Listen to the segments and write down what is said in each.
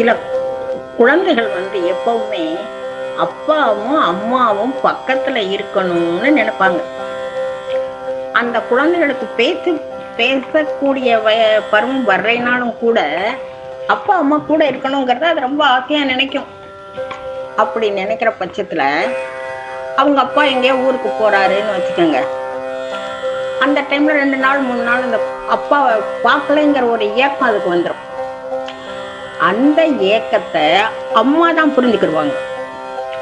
சில குழந்தைகள் வந்து எப்பவுமே அப்பாவும் அம்மாவும் பக்கத்துல இருக்கணும்னு நினைப்பாங்க. அந்த குழந்தைகளுக்கு பேச்சு பேசக்கூடிய வய- பருவம் வர்றேனாலும் கூட அப்பா அம்மா கூட இருக்கணுங்கிறத அது ரொம்ப ஆசையா நினைக்கும். அப்படி நினைக்கிற பட்சத்துல அவங்க அப்பா எங்கேயோ ஊருக்கு போறாருன்னு வச்சுக்கோங்க. அந்த டைம்ல ரெண்டு நாள் மூணு நாள் அந்த அப்பாவை பார்க்கலைங்கிற ஒரு ஏக்கம் அதுக்கு வந்துடும் அந்த ஏக்கத்தை அம்மா தான் புரிஞ்சுக்கிடுவாங்க.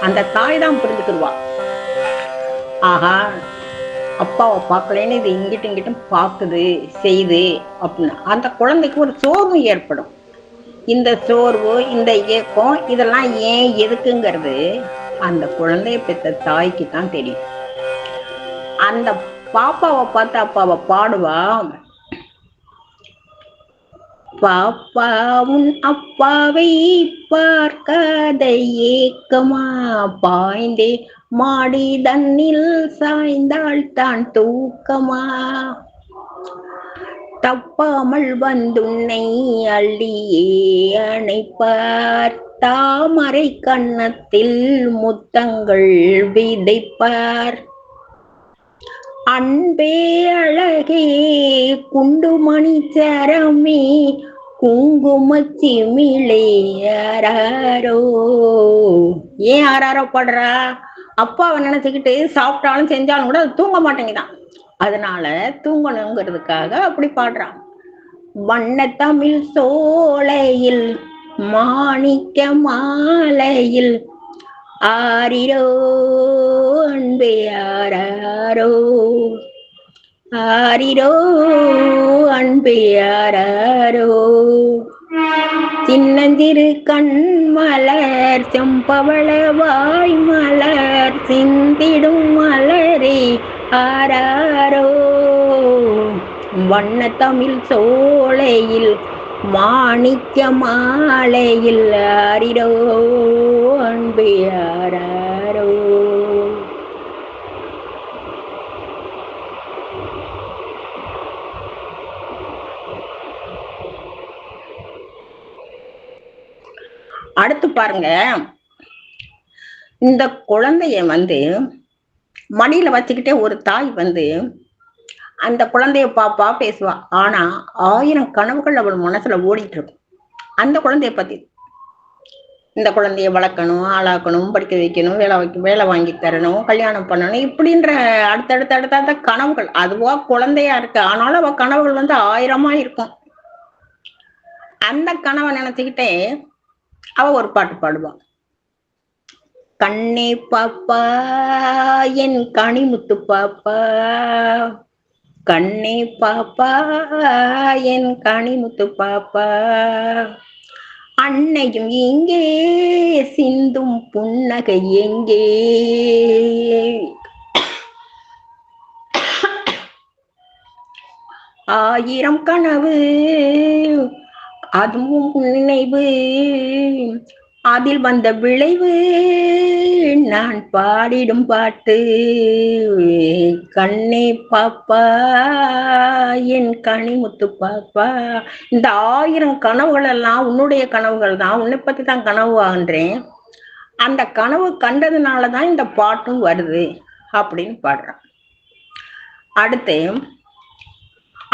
அந்த தாய் தான் புரிஞ்சுக்கிடுவா. ஆகா அப்பாவை பார்க்கலன்னு இது இங்கிட்டும் இங்கிட்டும் பார்க்குது செய்யுது அப்படின்னு. அந்த குழந்தைக்கு ஒரு சோர்வு ஏற்படும். இந்த சோர்வு இந்த ஏக்கம் இதெல்லாம் ஏன் எதுக்குங்கிறது அந்த குழந்தைய பெற்ற தாய்க்கு தான் தெரியும். அந்த பாப்பாவை பார்த்து அப்பாவை பாடுவா பாப்பா உன் அப்பாவை பார்க்காத ஏக்கமா பாய்ந்தே மாடி தன்னில் சாய்ந்தாள் தான் தூக்கமா? தப்பாமல் வந்துன்னை அள்ளியே அணைப்பார். தாமரை கன்னத்தில் முத்தங்கள் விதைப்பார். அன்பே அழகே குண்டுமணி சரமே குங்குமச்சிமிழே யாரோ ஏன் ஆராரோ பாடுறா? அப்பாவை நினைச்சுக்கிட்டு சாப்பிட்டாலும் செஞ்சாலும் கூட அது தூங்க மாட்டேங்குதான். அதனால தூங்கணுங்கிறதுக்காக அப்படி பாடுறான். வண்ண தமிழ் சோலையில் மாணிக்க மாலையில் ஆரிரோ அன்பே ஆராரோ. ஆரிரோ அன்பே ஆராரோ. சின்னந்திரு கண் மலர் செம்பவள வாய் மலர் சிந்திடும் மலரே ஆராரோ. வண்ண தமிழ் சோலையில் மாணிக்க மாலையில் ஆரிரோ அன்பே ஆராரோ அடுத்து பாருங்க. இந்த குழந்தைய வந்து மடியில வச்சுக்கிட்டே ஒரு தாய் வந்து அந்த குழந்தைய பாப்பா பேசுவா. ஆனா ஆயிரம் கனவுகள் அவள் மனசுல ஓடிட்டு இருக்கும் அந்த குழந்தைய பத்தி. இந்த குழந்தைய வளர்க்கணும் ஆளாக்கணும் படிக்க வைக்கணும் வேலை வைக்க வேலை வாங்கி தரணும் கல்யாணம் பண்ணணும் இப்படின்ற அடுத்தடுத்த அடுத்தடுத்த கனவுகள். அதுவா குழந்தையா இருக்கு. ஆனாலும் அவ கனவுகள் வந்து ஆயிரமா இருக்கும். அந்த கனவை நினைச்சுக்கிட்டே அவ ஒரு பாட்டு பாடுவான் கண்ணே பாப்பா என் கனிமுத்து பாப்பா கண்ணே பாப்பா என் கனிமுத்து பாப்பா. அன்னையும் இங்கே சிந்தும் புன்னகை எங்கே? ஆயிரம் கனவு அதுவும் நினைவு. அதில் வந்த விளைவு நான் பாடிடும் பாட்டு. கண்ணே பாப்பா என் கனிமுத்து பாப்பா. இந்த ஆயிரம் கனவுகள் எல்லாம் உன்னுடைய கனவுகள் தான். உன்னை பத்தி தான் கனவு ஆகின்றேன். அந்த கனவு கண்டதுனால தான் இந்த பாட்டும் வருது அப்படின்னு பாடுறான். அடுத்து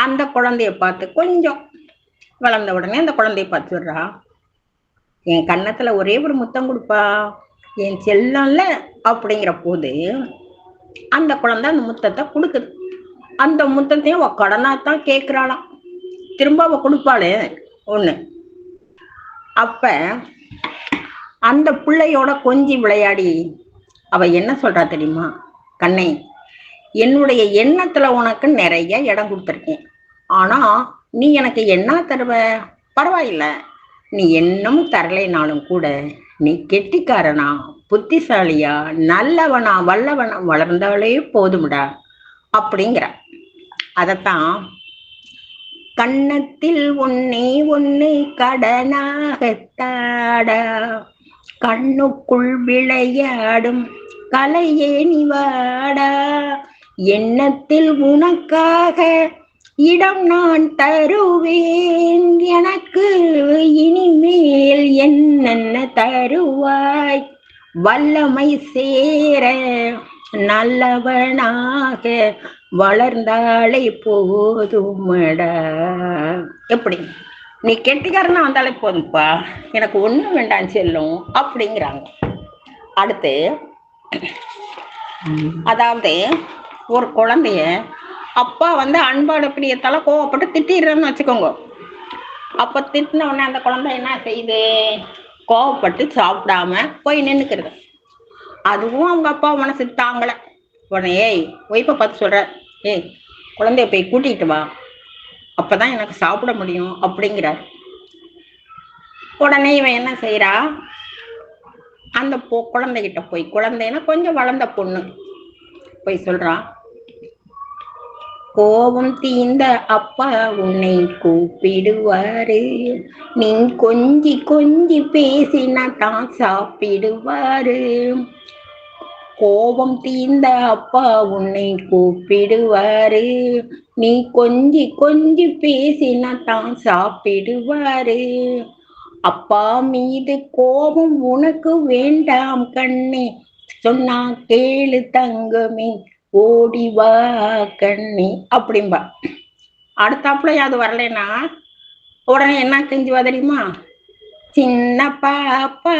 அந்த குழந்தைய பார்த்து கொஞ்சம் வளர்ந்த உடனே அந்த குழந்தைய பார்த்து விடுறான் என் கன்னத்துல ஒரே ஒரு முத்தம் கொடுப்பா. என் செல்லம்ல அப்படிங்கிற போது அந்த குழந்தை அந்த முத்தத்தை கொடுக்குது. அந்த முத்தத்தையும் அவ கடனாத்தான் கேட்கிறாளாம். திரும்ப அவ கொடுப்பாளு ஒண்ணு. அப்ப அந்த பிள்ளையோட கொஞ்சி விளையாடி அவ என்ன சொல்றா தெரியுமா? கண்ணை என்னுடைய எண்ணத்துல உனக்கு நிறைய இடம் கொடுத்துருக்கேன். ஆனா நீ எனக்கு என்ன தருவ? பரவாயில்ல. நீ என்னும் தரலைனாலும் கூட நீ கெட்டிக்காரனா புத்திசாலியா நல்லவனா வல்லவனா வளர்ந்தாலே போதும்டா அப்படிங்கிற. அதத்தான் கண்ணத்தில் ஒன்னே ஒன்னு கடனாகத்தாடா கண்ணுக்குள் விளையாடும் கலையே நீ வாடா எண்ணத்தில் உனக்காக இடம் நான் தருவேன் எனக்கு. தருவாய். வல்லமை சேர நல்லவனாக வளர்ந்தாலே போதுமடா. எப்படி? நீ கெட்டிக்காரனா வந்தாலே போதும்ப்பா எனக்கு ஒண்ணும் வேண்டாம் செல்லும் அப்படிங்கிறாங்க. அடுத்து அதாவது ஒரு குழந்தைய அப்பா வந்து அன்பாடு பிரியத்தால கோவப்பட்டு திட்டிடுறேன்னு வச்சுக்கோங்க. அப்ப திட்டின உடனே அந்த குழந்தை என்ன செய்யுது? கோவப்பட்டு சாப்பிடாம போய் நின்றுக்கிறது அதுவும் அவங்க அப்பா மனசு தாங்கலை. உடனே ஏய் ஒய்ப்பை பார்த்து சொல்கிற ஏய் குழந்தைய போய் கூட்டிகிட்டு வா. அப்பதான் எனக்கு சாப்பிட முடியும் அப்படிங்கிறார். உடனே இவன் என்ன செய்கிறா அந்த பொ குழந்தைகிட்ட போய் குழந்தைன்னா கொஞ்சம் வளர்ந்த பொண்ணு போய் சொல்கிறான் கோபம் தீந்த அப்பா உன்னை கூப்பிடுவாரு. நீ கொஞ்சி கொஞ்சி பேசினா தான் சாப்பிடுவாரு. கோபம் தீந்த அப்பா உன்னை கூப்பிடுவாரு. நீ கொஞ்சி கொஞ்சி பேசினா தான் சாப்பிடுவாரு. அப்பா மீது கோபம் உனக்கு வேண்டாம் கண்ணே. சொன்னா கேளு தங்கமே. ஓடி வா அப்படிம்பா. அடுத்தாப்புல அது வரலைன்னா உடனே என்ன செஞ்சுவா தெரியுமா? சின்ன பாப்பா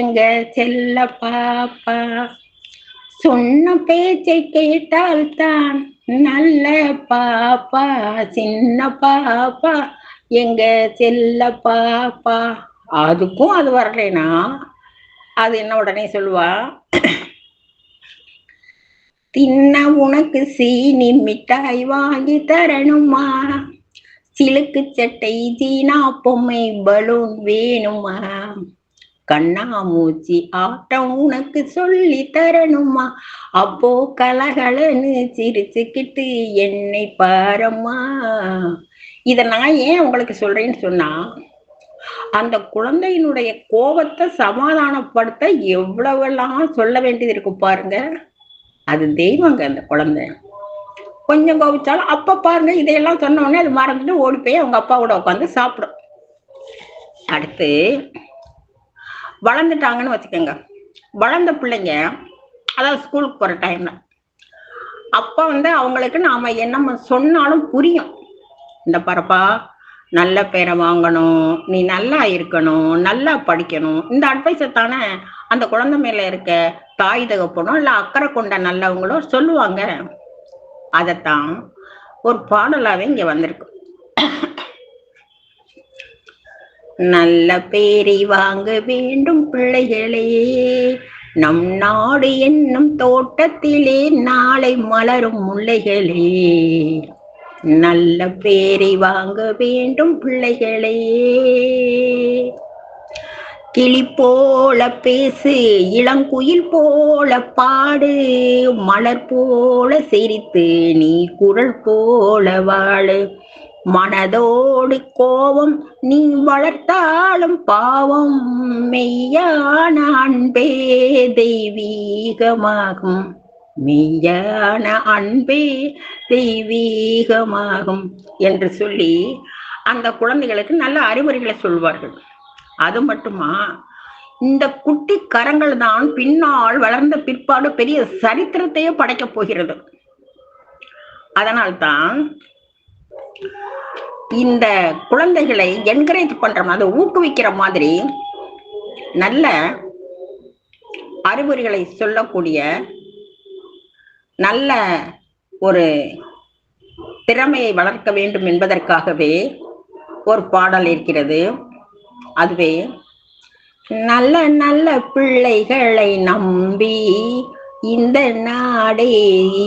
எங்க செல்ல பாப்பா. சொன்ன பேச்சை கேட்டால் தான் நல்ல பாப்பா. சின்ன பாப்பா எங்க செல்ல பாப்பா. அதுக்கும் அது வரலைன்னா அது என்ன உடனே சொல்லுவா? தின்ன உனக்கு சீனி மிட்டாய் வாங்கி தரணுமா? சிலுக்கு சட்டை ஜீனா பொம்மை பலூன் வேணுமா? கண்ணாமூச்சி ஆட்டம் உனக்கு சொல்லி தரணுமா? அப்போ கலகலன்னு சிரிச்சுக்கிட்டு என்னை பாரம்மா. இத நான் ஏன் உங்களுக்கு சொல்றேன்னு சொன்னா அந்த குழந்தையினுடைய கோபத்தை சமாதானப்படுத்த எவ்வளவெல்லாம் சொல்ல வேண்டியது இருக்கு பாருங்க. அது தெய்வங்க அந்த குழந்தை. கொஞ்சம் கோபிச்சாலும் அப்ப பாருங்க இதையெல்லாம் சொன்ன உடனே அது மறந்துட்டு ஓடி போய் அவங்க அப்பா கூட உட்காந்து சாப்பிடும். அடுத்து வளர்ந்துட்டாங்கன்னு வச்சுக்கோங்க. வளர்ந்த பிள்ளைங்க அதாவது ஸ்கூலுக்கு போற டைம்ல அப்ப வந்து அவங்களுக்கு நாம என்ன சொன்னாலும் புரியும். இந்த பரப்பா நல்ல பேரை வாங்கணும் நீ நல்லா இருக்கணும் நல்லா படிக்கணும். இந்த அட்வைஸை தானே அந்த குழந்தை மேல இருக்க தாய் தகப்பனோ இல்ல அக்கறை கொண்ட நல்லவங்களோ சொல்லுவாங்க. அதத்தான் ஒரு பாடலாவே இங்க வந்திருக்கு. நல்ல பேரை வாங்க வேண்டும் பிள்ளைகளே. நம் நாடு என்னும் தோட்டத்திலே நாளை மலரும் முல்லைகளே. நல்ல பேரை வாங்க வேண்டும் பிள்ளைகளே. கிளி போல பேசு இளங்குயில் போல பாடு மலர் போல சிரித்து நீ குரல் போல வாழு. மனதோடு கோபம் நீ வளர்த்தாலும் பாவம் மெய்யான அன்பே தெய்வீகமாகும். மெய்யான அன்பே தெய்வீகமாகும் என்று சொல்லி அந்த குழந்தைகளுக்கு நல்ல அறிவுரைகளை சொல்வார்கள். அது மட்டுமா? இந்த குட்டி கரங்கள் தான் பின்னால் வளர்ந்த பிற்பாடு பெரிய சரித்திரத்தையே படைக்கப் போகிறது. அதனால்தான் இந்த குழந்தைகளை என்கரேஜ் பண்ற மாதிரி ஊக்குவிக்கிற மாதிரி நல்ல அறிவுரைகளை சொல்லக்கூடிய நல்ல ஒரு திறமையை வளர்க்க வேண்டும் என்பதற்காகவே ஒரு பாடல் இருக்கிறது. அதுவே நல்ல நல்ல பிள்ளைகளை நம்பி இந்த நாடே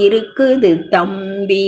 இருக்குது தம்பி.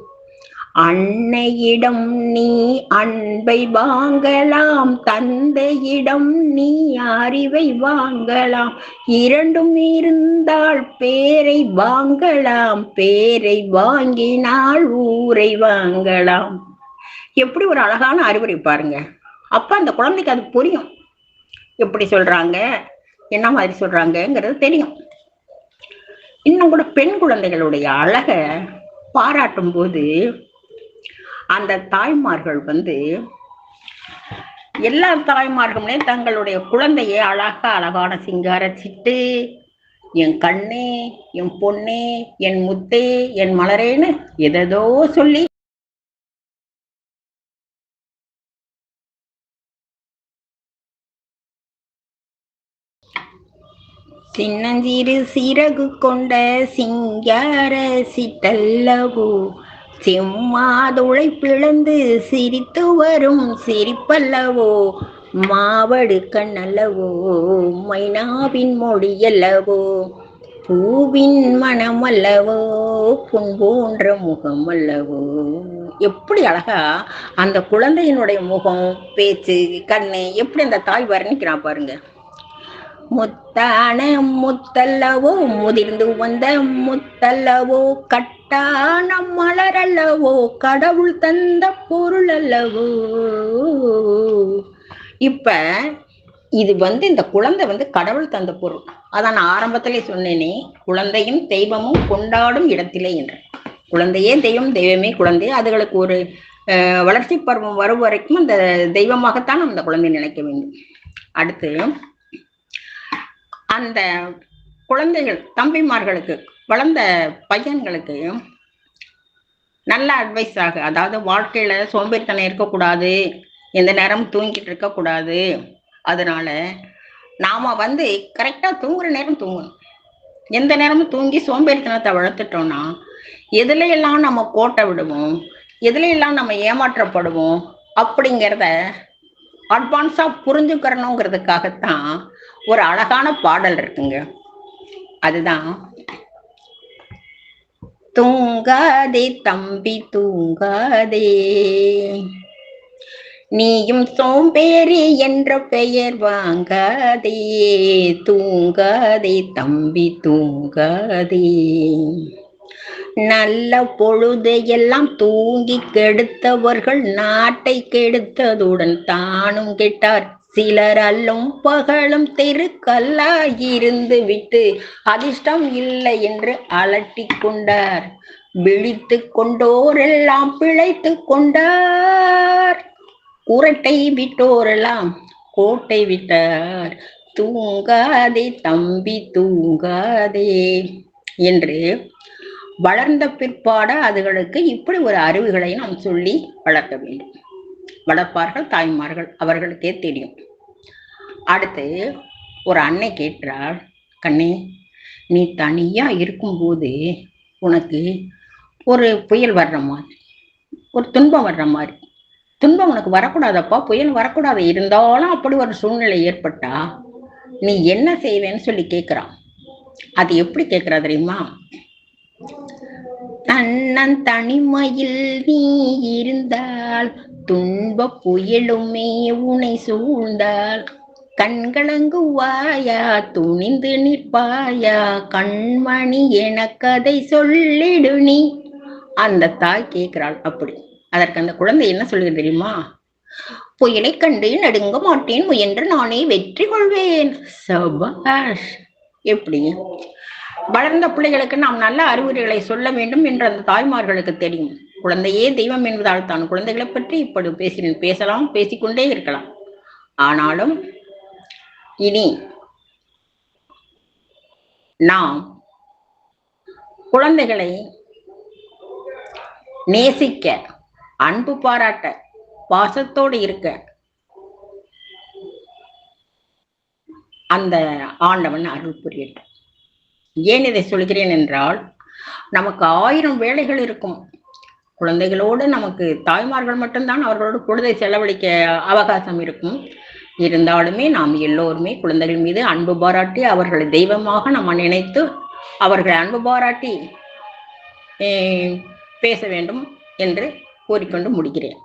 அன்னையிடம் நீ அன்பை வாங்கலாம் தந்தையிடம் நீ அறிவை வாங்கலாம். இரண்டும் இருந்தால் பேரை வாங்கலாம் பேரை வாங்கினால் ஊரை வாங்கலாம். எப்படி ஒரு அழகான அறிவுரை பாருங்க. அப்ப அந்த குழந்தைக்கு அது புரியும். எப்படி சொல்றாங்க? என்ன மாதிரி சொல்றாங்கங்கிறது தெரியும். இன்னும் கூட பெண் குழந்தைகளுடைய அழக பாராட்டும் போது அந்த தாய்மார்கள் வந்து எல்லா தாய்மார்களுமே தங்களுடைய குழந்தையை அழகா அழகான சிங்கார சிட்டு என் கண்ணே என் பொண்ணே என் முத்தே என் மலரேன்னு எதோ சொல்லி சின்னஞ்சிறு சிறகு கொண்ட சிங்கார சிட்டல்லவோ செம்மாதுளை பிளந்து சிரித்து வரும் சிரிப்பல்லவோ? மாவடு கண்ணல்லவோ? மைனாவின் மொழியல்லவோ? பூவின் மனம் அல்லவோ புண்போன்ற முகம் அல்லவோ எப்படி அழகா அந்த குழந்தையினுடைய முகம் பேச்சு கண்ணு எப்படி அந்த தாய் வர்ணிக்கிறான் பாருங்க. முத்தான முத்தல்லவோ? முதிர்ந்து வந்த முத்தல்லவோ? கட் கட்டான மலரல்லவோ கடவுள் தந்த பொருள் அல்லவோ இப்ப இது வந்து இந்த குழந்தை வந்து கடவுள் தந்த பொருள். அதான் நான் ஆரம்பத்திலே சொன்னேனே குழந்தையும் தெய்வமும் கொண்டாடும் இடத்திலே என்று. குழந்தையே தெய்வம் தெய்வமே குழந்தை. அதுகளுக்கு ஒரு வளர்ச்சி பருவம் வரும் வரைக்கும் அந்த தெய்வமாகத்தான் அந்த குழந்தை நினைக்க வேண்டும். அடுத்து அந்த குழந்தைகள் தம்பிமார்களுக்கு வளர்ந்த பையன்களுக்கு நல்ல அட்வைஸாக அதாவது வாழ்க்கையில சோம்பேறித்தனம் இருக்கக்கூடாது. எந்த நேரமும் தூங்கிட்டு இருக்கக்கூடாது. அதனால நாம வந்து கரெக்டா தூங்குற நேரம் தூங்கணும். எந்த நேரமும் தூங்கி சோம்பேறித்தனத்தை வளர்த்துட்டோம்னா எதுல எல்லாம் நம்ம கோட்டை விடுவோம்? எதுல எல்லாம் நம்ம ஏமாற்றப்படுவோம்? அப்படிங்கிறத அட்வான்ஸா புரிஞ்சுக்கிறணுங்கிறதுக்காகத்தான் ஒரு அழகான பாடல் இருக்குங்க. அதுதான் தூங்காதே தம்பி தூங்காதே. நீயும் சோம்பேறி என்ற பெயர் வாங்காதே. தூங்காதே தம்பி தூங்காதே. நல்ல பொழுது எல்லாம் தூங்கி கெடுத்தவர்கள் நாட்டை கெடுத்ததுடன் தானும் கெட்டார். சிலர் அல்லும் பகலும் தெருக்கல்லாயிருந்து விட்டு அதிர்ஷ்டம் இல்லை என்று அலட்டி கொண்டார். விழித்து கொண்டோரெல்லாம் பிழைத்து கொண்டார். குரட்டை விட்டோரெல்லாம் கோட்டை விட்டார். தூங்காதே தம்பி தூங்காதே என்று வளர்ந்த பிற்பாடு அதுகளுக்கு இப்படி ஒரு அறிவுகளை நாம் சொல்லி வளர்க்க வேண்டும். வளர்ப்பார்கள் தாய்மார்கள் அவர்களுக்கே தெரியும். அடுத்து ஒரு அன்னை கேட்டார் கண்ணே நீ தனியா இருக்கும்போது உனக்கு ஒரு புயல் வர்ற மாதிரி ஒரு துன்பம் வர்ற மாதிரி. துன்பம் உனக்கு வரக்கூடாதப்பா புயல் வரக்கூடாது. இருந்தாலும் அப்படி ஒரு சூழ்நிலை ஏற்பட்டா நீ என்ன செய்வேன்னு சொல்லி கேட்குறான். அது எப்படி கேட்கிறா தெரியுமா? தன்னன் தனிமையில் நீ இருந்தால் துன்ப புயலுமே உனை சூழ்ந்தால். கண்கலங்குவாயா துணிந்து நிற்பாயா கண்மணி என கதை சொல்லிடு நீ. அந்த தாய் கேட்கிறாள் அப்படி. அதற்கு அந்த குழந்தை என்ன சொல்லுது தெரியுமா? புயலை கண்டு நடுங்க மாட்டேன் முயன்று நானே வெற்றி கொள்வேன். சபாஷ். எப்படி? வளர்ந்த பிள்ளைகளுக்கு நாம் நல்ல அறிவுரைகளை சொல்ல வேண்டும் என்று அந்த தாய்மார்களுக்கு தெரியும். குழந்தையே தெய்வம் என்பதால் தான் குழந்தைகளை பற்றி இப்படி பேசி பேசலாம் பேசிக்கொண்டே இருக்கலாம். ஆனாலும் இனி நாம் குழந்தைகளை நேசிக்க அன்பு பாராட்ட பாசத்தோடு இருக்க அந்த ஆண்டவன் அருள் புரியட்டும். ஏன் இதை சொல்கிறேன் என்றால் நமக்கு ஆயிரம் வேலைகள் இருக்கும். குழந்தைகளோடு நமக்கு தாய்மார்கள் மட்டும்தான் அவர்களோடு பொழுதை செலவழிக்க அவகாசம் இருக்கும். இருந்தாலுமே நாம் எல்லோருமே குழந்தைகள் மீது அன்பு பாராட்டி அவர்களை தெய்வமாக நம்ம நினைத்து அவர்களை அன்பு பாராட்டி பேச வேண்டும் என்று கூறிக்கொண்டு முடிக்கிறேன்.